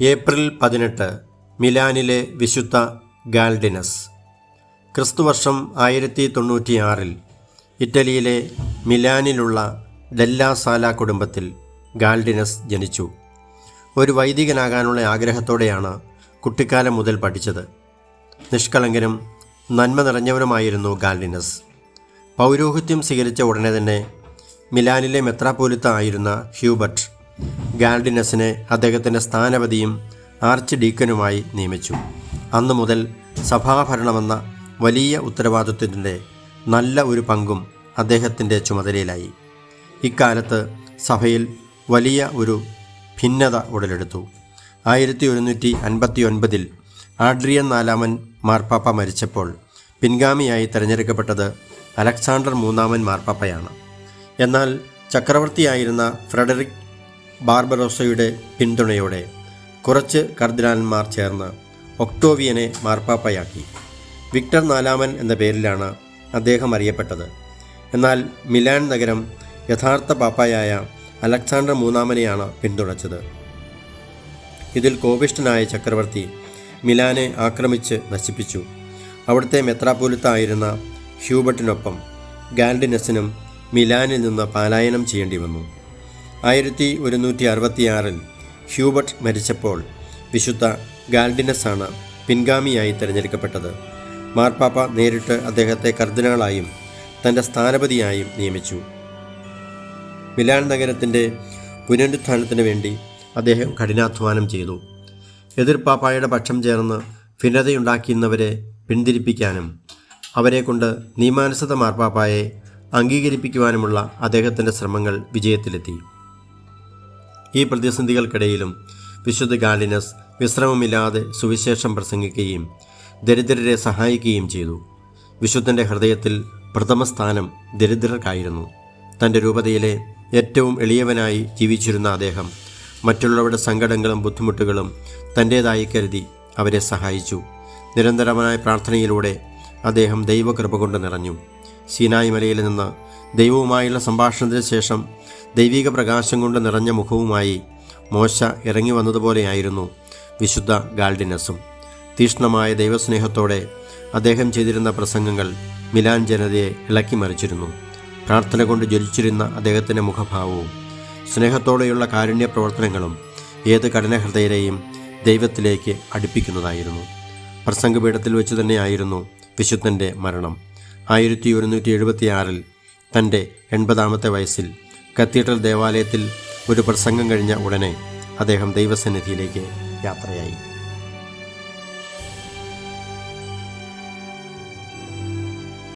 April പതിനെട്ട് മിലാനിലെ വിശുദ്ധ ഗാൽഡിനസ്. ക്രിസ്തുവർഷം ആയിരത്തി തൊണ്ണൂറ്റിയാറിൽ ഇറ്റലിയിലെ മിലാനിലുള്ള ഡെല്ലാസാല കുടുംബത്തിൽ ഗാൽഡിനസ് ജനിച്ചു. ഒരു വൈദികനാകാനുള്ള ആഗ്രഹത്തോടെയാണ് കുട്ടിക്കാലം മുതൽ പഠിച്ചത്. നിഷ്കളങ്കനും നന്മ നിറഞ്ഞവനുമായിരുന്നു ഗാൽഡിനസ്. പൗരോഹിത്യം സ്വീകരിച്ച ഉടനെ തന്നെ മിലാനിലെ മെത്രാപോലിത്ത ആയിരുന്ന ഹ്യൂബർട്ട് ഗാൽഡിനസിനെ അദ്ദേഹത്തിന്റെ സ്ഥാനപതിയും ആർച്ച് ഡീക്കനുമായി നിയമിച്ചു. അന്നു മുതൽ സഭാഭരണമെന്ന വലിയ ഉത്തരവാദിത്വത്തിന്റെ നല്ല ഒരു പങ്കും അദ്ദേഹത്തിന്റെ ചുമതലയിലായി. ഇക്കാലത്ത് സഭയിൽ വലിയ ഒരു ഭിന്നത ഉടലെടുത്തു. ആയിരത്തി ഒരുന്നൂറ്റി അൻപത്തി ഒൻപതിൽ ആഡ്രിയൻ നാലാമൻ മാർപ്പാപ്പ മരിച്ചപ്പോൾ പിൻഗാമിയായി തിരഞ്ഞെടുക്കപ്പെട്ടത് അലക്സാണ്ടർ മൂന്നാമൻ മാർപ്പാപ്പയാണ്. എന്നാൽ ചക്രവർത്തിയായിരുന്ന ഫ്രെഡറിക് ബാർബറോസയുടെ പിന്തുണയോടെ കുറച്ച് കർദിനാലന്മാർ ചേർന്ന് ഒക്ടോവിയനെ മാർപ്പാപ്പയാക്കി. വിക്ടർ നാലാമൻ എന്ന പേരിലാണ് അദ്ദേഹം അറിയപ്പെട്ടത്. എന്നാൽ മിലാൻ നഗരം യഥാർത്ഥ പാപ്പായായ അലക്സാണ്ടർ മൂന്നാമനെയാണ് പിന്തുണച്ചത്. ഇതിൽ കോപിഷ്ഠനായ ചക്രവർത്തി മിലാനെ ആക്രമിച്ച് നശിപ്പിച്ചു. അവിടുത്തെ മെത്രാപൂലത്തായിരുന്ന ഹ്യൂബർട്ടിനൊപ്പം ഗാൽഡിനസിനും മിലാനിൽ നിന്ന് പലായനം ചെയ്യേണ്ടി വന്നു. ആയിരത്തി ഒരുന്നൂറ്റി അറുപത്തിയാറിൽ ഹ്യൂബർട്ട് മരിച്ചപ്പോൾ വിശുദ്ധ ഗാൽഡിനസാണ് പിൻഗാമിയായി തിരഞ്ഞെടുക്കപ്പെട്ടത്. മാർപ്പാപ്പ നേരിട്ട് അദ്ദേഹത്തെ കർദിനാളായും തന്റെ സ്ഥാനപതിയായും നിയമിച്ചു. മിലാൻ നഗരത്തിന്റെ പുനരുത്ഥാനത്തിന് വേണ്ടി അദ്ദേഹം കഠിനാധ്വാനം ചെയ്തു. എതിർപ്പാപ്പായുടെ പക്ഷം ചേർന്ന് ഭിന്നതയുണ്ടാക്കിയിരുന്നവരെ പിന്തിരിപ്പിക്കാനും അവരെ കൊണ്ട് നിയമാനുസൃത മാർപ്പാപ്പായെ അംഗീകരിപ്പിക്കുവാനുമുള്ള അദ്ദേഹത്തിന്റെ ശ്രമങ്ങൾ വിജയത്തിലെത്തി. ഈ പ്രതിസന്ധികൾക്കിടയിലും വിശുദ്ധ ഗാലിനസ് വിശ്രമമില്ലാതെ സുവിശേഷം പ്രസംഗിക്കുകയും ദരിദ്രരെ സഹായിക്കുകയും ചെയ്തു. വിശുദ്ധന്റെ ഹൃദയത്തിൽ പ്രഥമ സ്ഥാനം ദരിദ്രർക്കായിരുന്നു. തന്റെ രൂപതയിലെ ഏറ്റവും എളിയവനായി ജീവിച്ചിരുന്ന അദ്ദേഹം മറ്റുള്ളവരുടെ സങ്കടങ്ങളും ബുദ്ധിമുട്ടുകളും തന്റേതായി കരുതി അവരെ സഹായിച്ചു. നിരന്തരമായ പ്രാർത്ഥനയിലൂടെ അദ്ദേഹം ദൈവകൃപ കൊണ്ട് നിറഞ്ഞു. സീനായ് മലയിൽ നിന്ന് ദൈവവുമായുള്ള സംഭാഷണത്തിന് ശേഷം ദൈവിക പ്രകാശം കൊണ്ട് നിറഞ്ഞ മുഖവുമായി മോശ ഇറങ്ങി വന്നതുപോലെയായിരുന്നു വിശുദ്ധ ഗാൽഡിനസും. തീഷ്ണമായ ദൈവസ്നേഹത്തോടെ അദ്ദേഹം ചെയ്തിരുന്ന പ്രസംഗങ്ങൾ മിലാൻ ജനതയെ ഇളക്കിമറിച്ചിരുന്നു പ്രാർത്ഥന കൊണ്ട് ജ്വലിച്ചിരുന്ന അദ്ദേഹത്തിന്റെ മുഖഭാവവും സ്നേഹത്തോടെയുള്ള കാരുണ്യ പ്രവർത്തനങ്ങളും ഏത് കഠിനഹൃദയരെയും ദൈവത്തിലേക്ക് അടുപ്പിക്കുന്നതായിരുന്നു. പ്രസംഗപീഠത്തിൽ വെച്ച് തന്നെയായിരുന്നു വിശുദ്ധന്റെ മരണം. ആയിരത്തി ഒരുന്നൂറ്റി എഴുപത്തിയാറിൽ തന്റെ എൺപതാമത്തെ വയസ്സിൽ കത്തീഡ്രൽ ദേവാലയത്തിൽ ഒരു പ്രസംഗം കഴിഞ്ഞ ഉടനെ അദ്ദേഹം ദൈവസന്നിധിയിലേക്ക് യാത്രയായി.